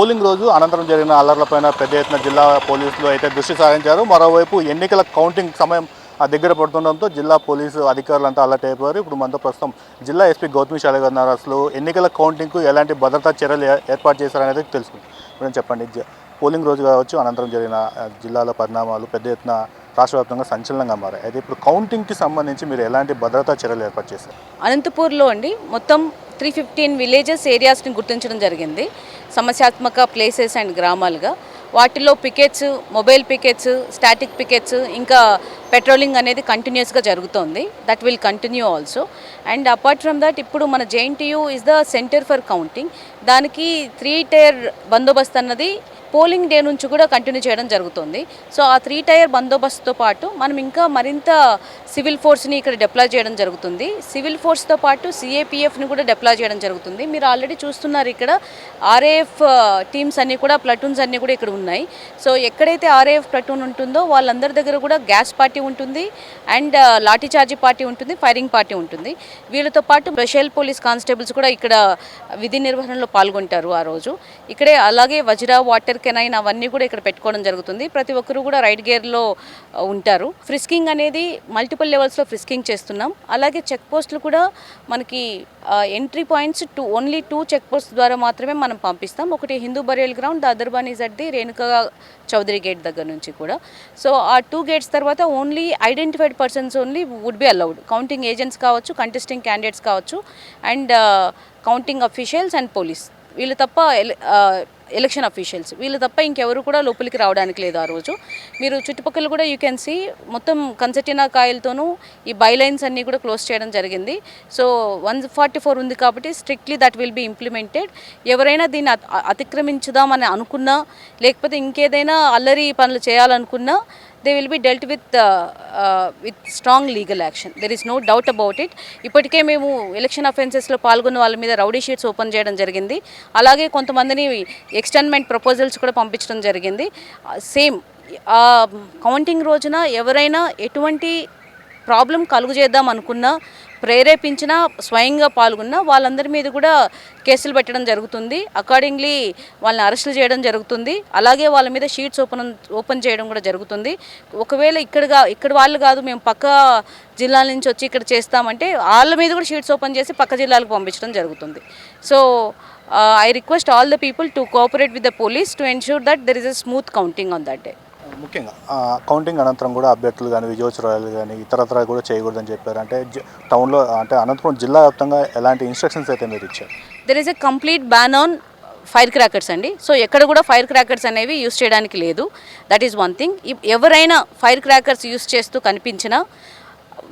Polling రోజు అనంతరం జరిగిన అల్లర్లపైన పెద్ద ఎత్తున జిల్లా పోలీసులు అయితే దృష్టి సారించారు. మరోవైపు ఎన్నికల కౌంటింగ్ సమయం దగ్గర పడుతుండడంతో జిల్లా పోలీసు అధికారులంతా అలర్ట్ అయిపోయారు. ఇప్పుడు మనతో ప్రస్తుతం జిల్లా ఎస్పీ గౌతమి శాలి గారు అసలు ఎన్నికల కౌంటింగ్కు ఎలాంటి భద్రతా చర్యలు ఏర్పాటు చేశారనేది తెలుసుకుంది. ఇప్పుడు చెప్పండి. జ- పోలింగ్ రోజు కావచ్చు అనంతరం జరిగిన జిల్లాలో జిల్లాల పరిణామాలు పెద్ద ఎత్తున రాష్ట్ర వ్యాప్తంగా సంచలనంగా మారాయి. అయితే ఇప్పుడు కౌంటింగ్కి సంబంధించి మీరు ఎలాంటి భద్రతా చర్యలు ఏర్పాటు చేశారు? అనంతపూర్లో అండి మొత్తం త్రీ ఫిఫ్టీన్ విలేజెస్ ఏరియాస్ని గుర్తించడం జరిగింది. సమస్యాత్మక ప్లేసెస్ అండ్ గ్రామాలుగా. వాటిలో pickets mobile pickets static pickets ఇంకా పెట్రోలింగ్ అనేది కంటిన్యూస్గా జరుగుతోంది. That will continue also and apart from that ఇప్పుడు మన JNTU is the centre for counting దానికి త్రీ టైర్ బందోబస్తు అన్నది పోలింగ్ డే నుంచి కూడా కంటిన్యూ చేయడం జరుగుతుంది. సో ఆ త్రీ టైర్ బందోబస్తుతో పాటు మనం ఇంకా మరింత సివిల్ ఫోర్స్ని ఇక్కడ డిప్లాయ్ చేయడం జరుగుతుంది. సివిల్ ఫోర్స్తో పాటు సిఏపిఎఫ్ని కూడా డిప్లాయ్ చేయడం జరుగుతుంది. మీరు ఆల్రెడీ చూస్తున్నారు ఇక్కడ ఆర్ఏఎఫ్ టీమ్స్ అన్నీ కూడా ప్లటూన్స్ అన్నీ కూడా ఇక్కడ ఉన్నాయి. సో ఎక్కడైతే ఆర్ఏఎఫ్ ప్లటూన్ ఉంటుందో వాళ్ళందరి దగ్గర కూడా గ్యాస్ పార్టీ ఉంటుంది అండ్ లాఠీ చార్జీ పార్టీ ఉంటుంది ఫైరింగ్ పార్టీ ఉంటుంది. వీళ్ళతో పాటు స్పెషల్ పోలీస్ కానిస్టేబుల్స్ కూడా ఇక్కడ విధి నిర్వహణలో పాల్గొంటారు ఆ రోజు. ఇక్కడే అలాగే వజ్రా వాటర్ కెనైన్ అవన్నీ కూడా ఇక్కడ పెట్టుకోవడం జరుగుతుంది. ప్రతి ఒక్కరు కూడా రైట్ గేర్లో ఉంటారు. ఫ్రిస్కింగ్ అనేది మల్టిపుల్ లెవెల్స్లో ఫ్రిస్కింగ్ చేస్తున్నాం. అలాగే చెక్ పోస్టులు కూడా మనకి entry points two only two check post ద్వారా మాత్రమే మనం పంపిస్తాం. ఒకటి Hindu burial ground the other one is at the Renuka Chaudhary gate దగ్గర నుంచి కూడా. సో ఆ టూ గేట్స్ తర్వాత only identified persons only would be allowed. Counting agents కావచ్చు కంటెస్టింగ్ క్యాండిడేట్స్ కావచ్చు and counting officials and police. వీళ్ళు తప్ప election officials వీళ్ళు తప్ప ఇంకెవరు కూడా లోపలికి రావడానికి లేదు ఆ రోజు. మీరు చుట్టుపక్కల కూడా యూ కెన్ సీ మొత్తం కన్సర్టినా కాయలతోనూ ఈ బైలైన్స్ అన్నీ కూడా క్లోజ్ చేయడం జరిగింది. సో వన్ ఫార్టీ ఫోర్ ఉంది కాబట్టి strictly that will be implemented ఎవరైనా దీన్ని అతిక్రమించుదామని అనుకున్నా లేకపోతే ఇంకేదైనా అల్లరి పనులు చేయాలనుకున్నా they will be dealt with with strong legal action there is no doubt about it ఇప్పటికే మేము ఎలక్షన్ అఫెన్సెస్లో పాల్గొన్న వాళ్ళ మీద రౌడీ షీట్స్ ఓపెన్ చేయడం జరిగింది. అలాగే కొంతమందిని ఎక్స్టెన్మెంట్ ప్రపోజల్స్ కూడా పంపించడం జరిగింది. Uh, సేమ్ కౌంటింగ్ రోజున ఎవరైనా ఎటువంటి ప్రాబ్లం కలుగు చేద్దాం అనుకున్నా ప్రేరేపించినా స్వయంగా పాల్గొన్న వాళ్ళందరి మీద కూడా కేసులు పెట్టడం జరుగుతుంది. అకార్డింగ్లీ వాళ్ళని అరెస్టులు చేయడం జరుగుతుంది. అలాగే వాళ్ళ మీద షీట్స్ ఓపెన్ ఓపెన్ చేయడం కూడా జరుగుతుంది. ఒకవేళ ఇక్కడగా ఇక్కడ వాళ్ళు కాదు మేము పక్క జిల్లాల నుంచి వచ్చి ఇక్కడ చేస్తామంటే వాళ్ళ మీద కూడా షీట్స్ ఓపెన్ చేసి పక్క జిల్లాలకు పంపించడం జరుగుతుంది. So I request all the people to cooperate with the police to ensure that there is a smooth counting on that day ముఖ్యంగా కౌంటింగ్ అనంతరం కూడా అభ్యర్థులు కానీ విజయోత్సవాలు కానీ ఇతరత్ర కూడా చేయకూడదని చెప్పారు. అంటే టౌన్లో అంటే అనంతపురం జిల్లా వ్యాప్తంగా ఎలాంటి ఇన్స్ట్రక్షన్స్ అయితే మీరు ఇచ్చారు? There is a complete ban on fire crackers అండి. సో ఎక్కడ కూడా ఫైర్ క్రాకర్స్ అనేవి యూస్ చేయడానికి లేదు. దట్ ఈస్ వన్ థింగ్ ఎవరైనా ఫైర్ క్రాకర్స్ యూస్ చేస్తూ కనిపించినా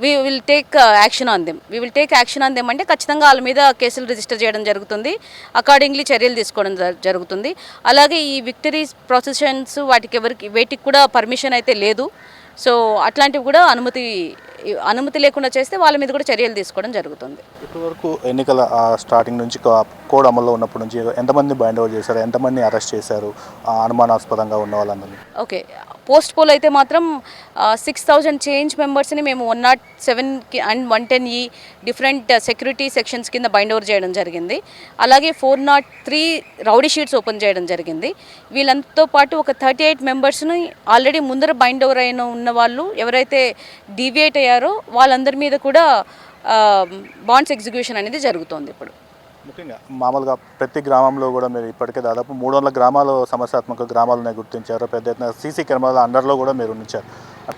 we will take action on them we will take action on them అంటే ఖచ్చితంగా వాళ్ళ మీద కేసులు రిజిస్టర్ చేయడం జరుగుతుంది. అకార్డింగ్లీ చర్యలు తీసుకోవడం జరుగుతుంది. అలాగే ఈ విక్టరీస్ ప్రొసెషన్స్ వాటికి ఎవరికి వేటికి కూడా పర్మిషన్ అయితే లేదు. సో అట్లాంటివి కూడా అనుమతి అనుమతి లేకుండా చేస్తే వాళ్ళ మీద కూడా చర్యలు తీసుకోవడం జరుగుతుంది. ఇప్పటివరకు ఎన్నికల స్టార్టింగ్ నుంచి కోడ్ అమల్లో ఉన్నప్పటి నుంచి ఎంతమంది బైండ్ ఓవర్ చేశారు? ఎంతమంది అరెస్ట్ చేశారు? అనుమానాస్పదంగా ఉన్న వాళ్ళందరినీ. ఓకే పోస్ట్ పోల్ అయితే మాత్రం సిక్స్ థౌజండ్ చేంజ్ మెంబర్స్ని మేము వన్ నాట్ సెవెన్కి అండ్ వన్ టెన్ ఈ డిఫరెంట్ సెక్యూరిటీ సెక్షన్స్ కింద బైండ్ ఓవర్ చేయడం జరిగింది. అలాగే four nought three rowdy sheets open చేయడం జరిగింది. వీళ్ళంతో పాటు ఒక థర్టీ ఎయిట్ మెంబర్స్ని ఆల్రెడీ ముందర బైండ్ ఓవర్ అయిన ఉన్న వాళ్ళు ఎవరైతే డీవియేట్ అయ్యారో వాళ్ళందరి మీద కూడా బాండ్స్ ఎగ్జిక్యూషన్ అనేది జరుగుతోంది ఇప్పుడు. ముఖ్యంగా మామూలుగా ప్రతి గ్రామంలో కూడా మీరు ఇప్పటికే దాదాపు మూడు వందల గ్రామాలు సమస్యాత్మక గ్రామాలను గుర్తించారు. పెద్ద ఎత్తున సీసీ కెమెరాల అండర్లో కూడా మీరు ఉంచారు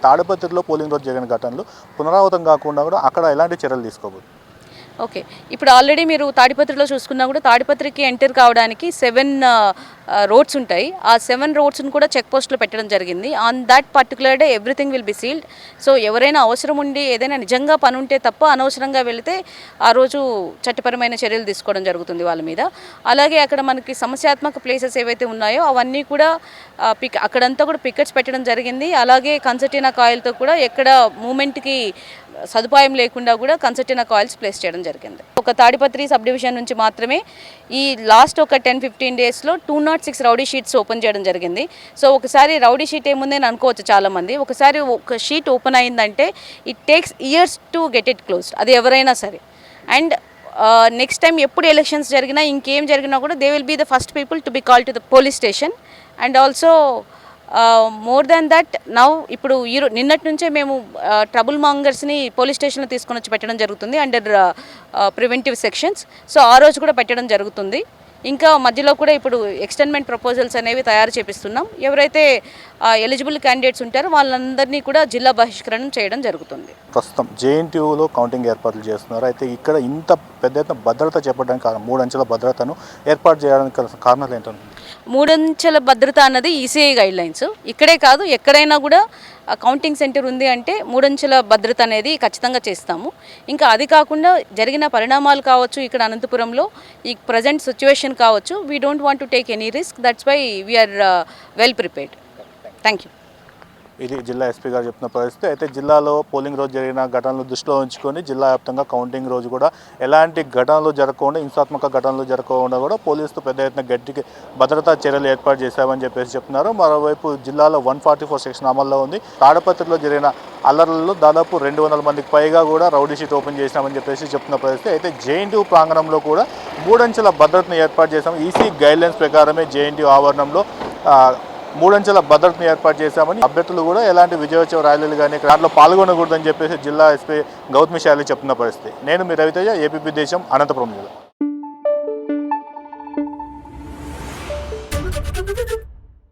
తాడిపత్రిలో పోలింగ్ రోజు జరిగిన ఘటనలు పునరావృతం కాకుండా కూడా అక్కడ ఎలాంటి చర్యలు తీసుకోబోతుంది ఓకే. ఇప్పుడు ఆల్రెడీ మీరు తాడిపత్రిలో చూసుకున్నా కూడా తాడిపత్రికి ఎంటర్ కావడానికి సెవెన్ రోడ్స్ ఉంటాయి. ఆ సెవెన్ రోడ్స్ని కూడా చెక్ పోస్ట్లో పెట్టడం జరిగింది. On that particular day everything will be sealed. So ఎవరైనా అవసరం ఉండి ఏదైనా నిజంగా పని ఉంటే తప్ప అనవసరంగా వెళితే ఆ రోజు చట్టపరమైన చర్యలు తీసుకోవడం జరుగుతుంది వాళ్ళ మీద. అలాగే అక్కడ మనకి సమస్యాత్మక ప్లేసెస్ ఏవైతే ఉన్నాయో అవన్నీ కూడా పిక్ అక్కడంతా కూడా పికెట్స్ పెట్టడం జరిగింది. అలాగే కన్సర్టీనా కాయిల్తో కూడా ఎక్కడ మూమెంట్కి సదుపాయం లేకుండా కూడా కన్సర్టినా కాయిల్స్ ప్లేస్ చేయడం జరిగింది. ఒక తాడిపత్రి సబ్ డివిజన్ నుంచి మాత్రమే ఈ లాస్ట్ ఒక టెన్ ఫిఫ్టీన్ డేస్లో two nought six rowdy sheets open చేయడం జరిగింది. సో ఒకసారి రౌడీ షీట్ ఏముంది అని అనుకోవచ్చు చాలామంది. ఒకసారి ఒక షీట్ ఓపెన్ అయిందంటే it takes years to get it closed అది ఎవరైనా సరే. అండ్ నెక్స్ట్ టైం ఎప్పుడు ఎలక్షన్స్ జరిగినా ఇంకేం జరిగినా కూడా they will be the first people to be call to the police station. And also more than that now ఇప్పుడు ఈరు నిన్నటి నుంచే మేము ట్రబుల్ మాంగర్స్ని పోలీస్ స్టేషన్లో తీసుకొని వచ్చి పెట్టడం జరుగుతుంది అండర్ ప్రివెంటివ్ సెక్షన్స్ సో ఆ రోజు కూడా పెట్టడం జరుగుతుంది. ఇంకా మధ్యలో కూడా ఇప్పుడు ఎక్స్టెన్మెంట్ ప్రపోజల్స్ అనేవి తయారు చేపిస్తున్నాం. ఎవరైతే ఎలిజిబుల్ క్యాండిడేట్స్ ఉంటారో వాళ్ళందరినీ కూడా జిల్లా బహిష్కరణం చేయడం జరుగుతుంది. ప్రస్తుతం జేఎన్టీయూలో కౌంటింగ్ ఏర్పాట్లు చేస్తున్నారు. అయితే ఇక్కడ ఇంత పెద్ద ఎత్తున భద్రత చేపట్టడానికి కారణం మూడు అంచెల భద్రతను ఏర్పాటు చేయడానికి కారణాలు ఏంటంటే మూడంచెల భద్రత అన్నది ఈసీఐ గైడ్ లైన్స్ ఇక్కడే కాదు ఎక్కడైనా కూడా కౌంటింగ్ సెంటర్ ఉంది అంటే మూడంచెల భద్రత అనేది ఖచ్చితంగా చేస్తాము. ఇంకా అది కాకుండా జరిగిన పరిణామాలు కావచ్చు ఇక్కడ అనంతపురంలో ఈ ప్రజెంట్ సిచ్యువేషన్ కావచ్చు we don't want to take any risk that's why we are well prepared thank you ఇది జిల్లా ఎస్పీ గారు చెప్తున్న పరిస్థితి. అయితే జిల్లాలో పోలింగ్ రోజు జరిగిన ఘటనలు దృష్టిలో ఉంచుకొని జిల్లా వ్యాప్తంగా కౌంటింగ్ రోజు కూడా ఎలాంటి ఘటనలు జరగకుండా హింసాత్మక ఘటనలు జరగకుండా కూడా పోలీసులు పెద్ద ఎత్తున గట్టికి భద్రతా చర్యలు ఏర్పాటు చేశామని చెప్పేసి చెప్తున్నారు. మరోవైపు జిల్లాలో వన్ ఫార్టీ ఫోర్ సెక్షన్ అమల్లో ఉంది. తాడపత్రిలో జరిగిన అల్లర్లలో దాదాపు రెండు వందల మందికి పైగా కూడా రౌడీ షీట్ ఓపెన్ చేసినామని చెప్పేసి చెప్తున్న పరిస్థితి. అయితే జేఎన్టీయూ ప్రాంగణంలో కూడా మూడంచెల భద్రతను ఏర్పాటు చేశాం. ఈసీ గైడ్లైన్స్ ప్రకారమే జేఎన్టీయూ ఆవరణంలో మూడంచెల భద్రతను ఏర్పాటు చేశామని అభ్యర్థులు కూడా ఎలాంటి విజయోత్సవ ర్యాలీలు కానీ దాంట్లో పాల్గొనకూడదని చెప్పేసి జిల్లా ఎస్పీ గౌతమి శాలి చెప్తున్న పరిస్థితి. నేను మీ రవితేజ ఏపీ దేశం అనంతపురం జిల్లా